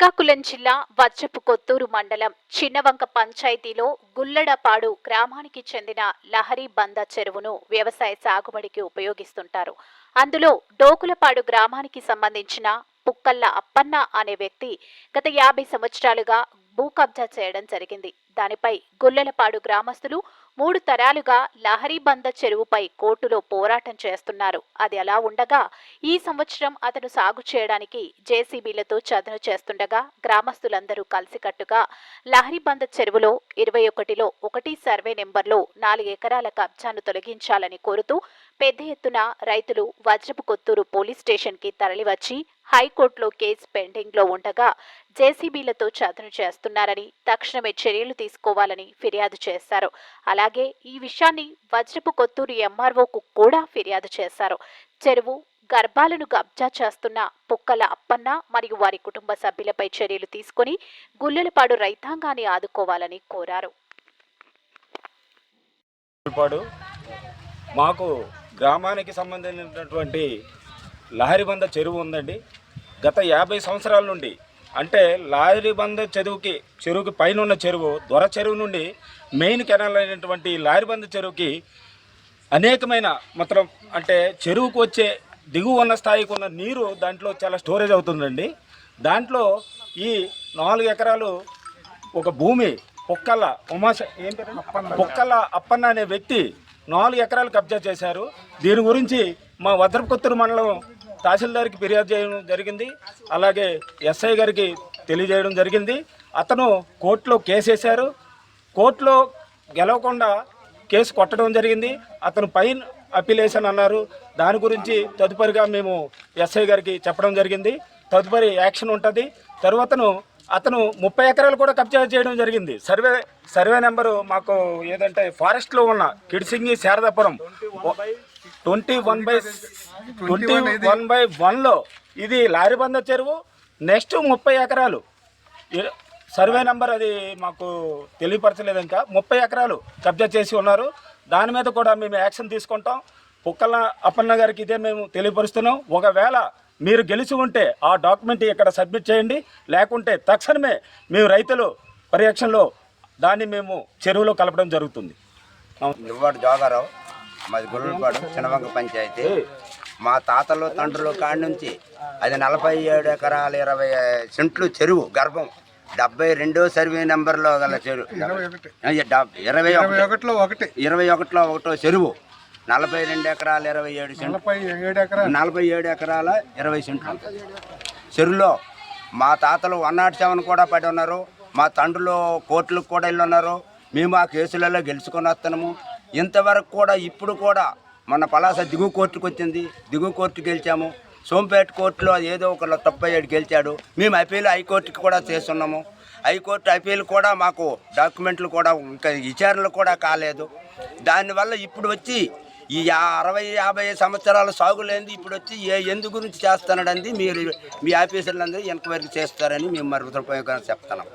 శ్రీకాకుళం జిల్లా వజ్రపు కొత్తూరు మండలం చిన్నవంక పంచాయతీలో గుల్లడపాడు గ్రామానికి చెందిన లహరి బంద చెరువును వ్యవసాయ సాగుబడికి ఉపయోగిస్తుంటారు. అందులో డోకులపాడు గ్రామానికి సంబంధించిన పుక్కల్ల అప్పన్న అనే వ్యక్తి గత యాభై సంవత్సరాలుగా భూ కబ్జా చేయడం జరిగింది. దానిపై గుల్లలపాడు గ్రామస్తులు మూడు తరాలుగా లహరిబంద చెరువుపై కోర్టులో పోరాటం చేస్తున్నారు. అది అలా ఉండగా ఈ సంవత్సరం అతను సాగు చేయడానికి జేసీబీలతో చదును చేస్తుండగా గ్రామస్తులందరూ కలిసికట్టుగా లహరిబంద చెరువులో ఇరవై ఒకటిలో ఒకటి సర్వే నెంబర్లో నాలుగు ఎకరాల కబ్జాను తొలగించాలని కోరుతూ పెద్ద ఎత్తున రైతులు వజ్రపు కొత్తూరు పోలీస్ స్టేషన్కి తరలివచ్చి హైకోర్టులో కేసు పెండింగ్లో ఉండగా జేసీబీలతో చదును చేస్తున్నారని తక్షణమే చర్యలు తీసుకోవాలని ఫిర్యాదు చేశారు. అలాగే ఈ విషయాన్ని వజ్రపు కొత్తూరు ఎంఆర్ఓకు కూడా ఫిర్యాదు చేశారు. చెరువు గర్భాలను కబ్జా చేస్తున్న పుక్కల అప్పన్న మరియు వారి కుటుంబ సభ్యులపై చర్యలు తీసుకుని గుల్లెలపాడు రైతాంగాన్ని ఆదుకోవాలని కోరారు. మాకు గ్రామానికి సంబంధించినటువంటి లహరిబంద చెరువు ఉందండి. గత యాభై సంవత్సరాల నుండి అంటే లారిబంద చెరువుకి చెరువుకి పైన ఉన్న చెరువు దొర చెరువు నుండి మెయిన్ కెనాల్ అయినటువంటి లారిబంద చెరువుకి అనేకమైన మొత్తం అంటే చెరువుకు వచ్చే దిగువ ఉన్న స్థాయికి ఉన్న నీరు దాంట్లో చాలా స్టోరేజ్ అవుతుందండి. దాంట్లో ఈ నాలుగు ఎకరాలు ఒక భూమి పొక్కల ఉమాశ ఏం పొక్కల అప్పన్న అనే వ్యక్తి నాలుగు ఎకరాలు కబ్జా చేశారు. దీని గురించి మా వద్రపుకొత్తూరు మండలం తహసీల్దార్కి ఫిర్యాదు చేయడం జరిగింది. అలాగే ఎస్ఐ గారికి తెలియజేయడం జరిగింది. అతను కోర్టులో కేసు వేశారు. కోర్టులో గెలవకుండా కేసు కొట్టడం జరిగింది. అతను పైన అప్పీలేషన్ అన్నారు. దాని గురించి తదుపరిగా మేము ఎస్ఐ గారికి చెప్పడం జరిగింది. తదుపరి యాక్షన్ ఉంటుంది. తర్వాతను అతను ముప్పై ఎకరాలు కూడా కబ్జా చేయడం జరిగింది. సర్వే సర్వే నెంబరు మాకు ఏదంటే ఫారెస్ట్లో ఉన్న Kidsingi Sharadapuram. Twenty one by twenty one by వన్లో ఇది లారీబంద చెరువు. నెక్స్ట్ ముప్పై ఎకరాలు. సర్వే నెంబర్ అది మాకు తెలియపరచలేదు ఇంకా. ముప్పై ఎకరాలు కబ్జా చేసి ఉన్నారు. దాని మీద కూడా మేము యాక్షన్ తీసుకుంటాం. పుక్కల అప్పన్న గారికి ఇదే మేము తెలియపరుస్తున్నాం. ఒకవేళ మీరు గెలిచి ఉంటే ఆ డాక్యుమెంట్ ఇక్కడ సబ్మిట్ చేయండి. లేకుంటే తక్షణమే మేము రైతులు పర్యవేక్షణలో దాన్ని మేము చెరువులో కలపడం జరుగుతుంది. దువ్వాడు జోగారావు. మాది గుర్రపాడు చిన్నవంక పంచాయతీ. మా తాతలు తండ్రులు కాడి నుంచి అది నలభై ఏడు ఎకరాల ఇరవై సెంట్లు చెరువు గర్భం. డెబ్బై రెండో సర్వే నెంబర్లో గల చెరువు. ఇరవై ఒకటి. ఒకటిలో ఒకటి. ఇరవై ఒకటిలో ఒకటో చెరువు. నలభై రెండు ఎకరాల ఇరవై ఏడు సెంట్లు. నలభై ఏడు ఎకరాలు. నలభై ఏడు ఎకరాల ఇరవై సెంట్లు. చెరువులో మా తాతలు వన్ నాట్ సెవెన్ కూడా పడి ఉన్నారు. మా తండ్రులు కోర్టులకు కూడా వెళ్ళి ఉన్నారు మేము ఆ కేసులలో గెలుచుకొని వస్తున్నాము. ఇంతవరకు కూడా ఇప్పుడు కూడా మన పలాస దిగువ కోర్టుకు వచ్చింది. దిగువ కోర్టు గెలిచాము. సోంపేట కోర్టులో ఏదో ఒక తప్పయ్యాడు గెలిచాడు. మేము అపీల్ హైకోర్టుకి కూడా చేస్తున్నాము. హైకోర్టు అపీల్ కూడా మాకు డాక్యుమెంట్లు కూడా ఇంకా విచారణలు కూడా కాలేదు. దానివల్ల ఇప్పుడు వచ్చి ఈ అరవై యాభై సంవత్సరాల సాగులేంది ఇప్పుడు వచ్చి ఏ ఎందు గురించి చేస్తున్నాడండి మీరు మీ ఆఫీసర్లందరూ ఎంక్వైరీ చేస్తారని మేము మరి చెప్తున్నాం.